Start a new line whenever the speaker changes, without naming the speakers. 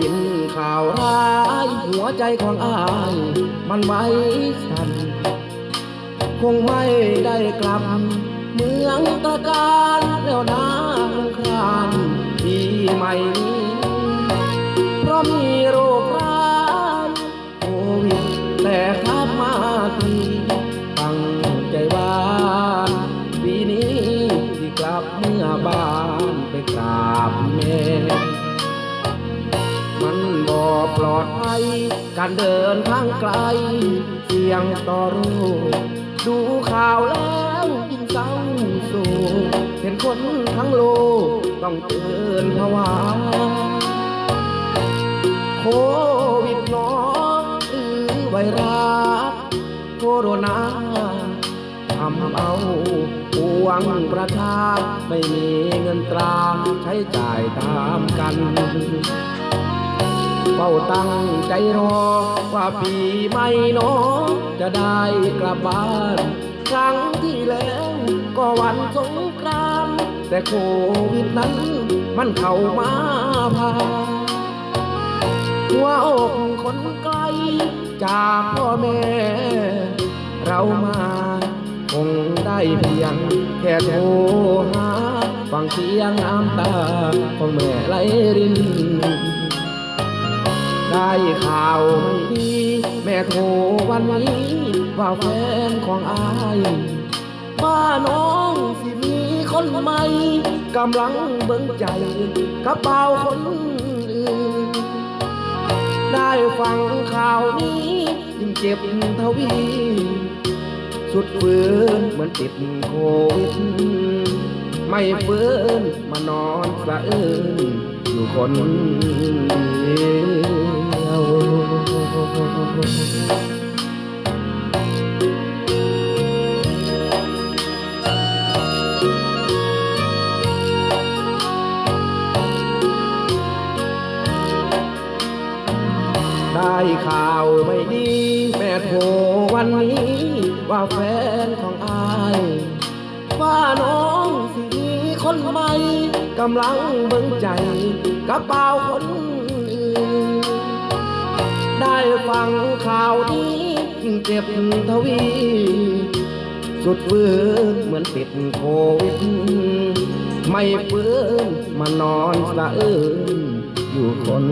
ยินข่าวร้าย หัวใจของอายมันไว้สั่นคงไม่ได้กลับ เมืองตะการแล้วนางครานที่ใหม่นี้เพราะมีโรคร้ายโควิดแต่ครับมาทีตั้งใจว่าปีนี้ที่กลับเมื่อบ้าน ปลอดภัย การเดินทางไกล เสี่ยงต่อโรคดูข่าวแล้วยิ่งเศร้าโศกเห็นคนทั้งโลกต้องเตือนภาวะโควิดหนอหรือไวรัสโคโรนาทำเอาปวงประชาไม่มีเงินตราใช้จ่ายตามกัน เฝ้าตั้งใจรอ ว่าปีใหม่หนองจะได้กลับบ้าน ครั้งที่แล้วก็วันสงกรานต์แต่โควิดนั้นมันเข้ามาพาหัวอกคนไกลจากพ่อแม่ เรามาคงได้เพียงแค่โทรหาฟังเสียงน้ำตาของแม่ไหลริน ได้ข่าวไม่ดี แม่โทรวันนี้ ว่าแฟนของอายว่าน้องสิมีคนใหม่กำลังเบิ่งใจกระเป๋าคนอื่น ได้ฟังข่าวนี้ยิ่งเจ็บทวี สุดฝืนเหมือนติดโควิดไม่ฟื้นมานอนสะอื้นอยู่คนเดียว ได้ข่าวไม่ดี แม่โทรวันนี้ ว่าแฟนของอายว่าน้องสีคนใหม่กำลังเบิ่งใจกระเป๋าคนอื่นได้ฟังข่าวนี้ยิ่งเจ็บทวี สุดฟื้นเหมือนติดโควิด ไม่ฟื้นมานอนสะอื้นอยู่คน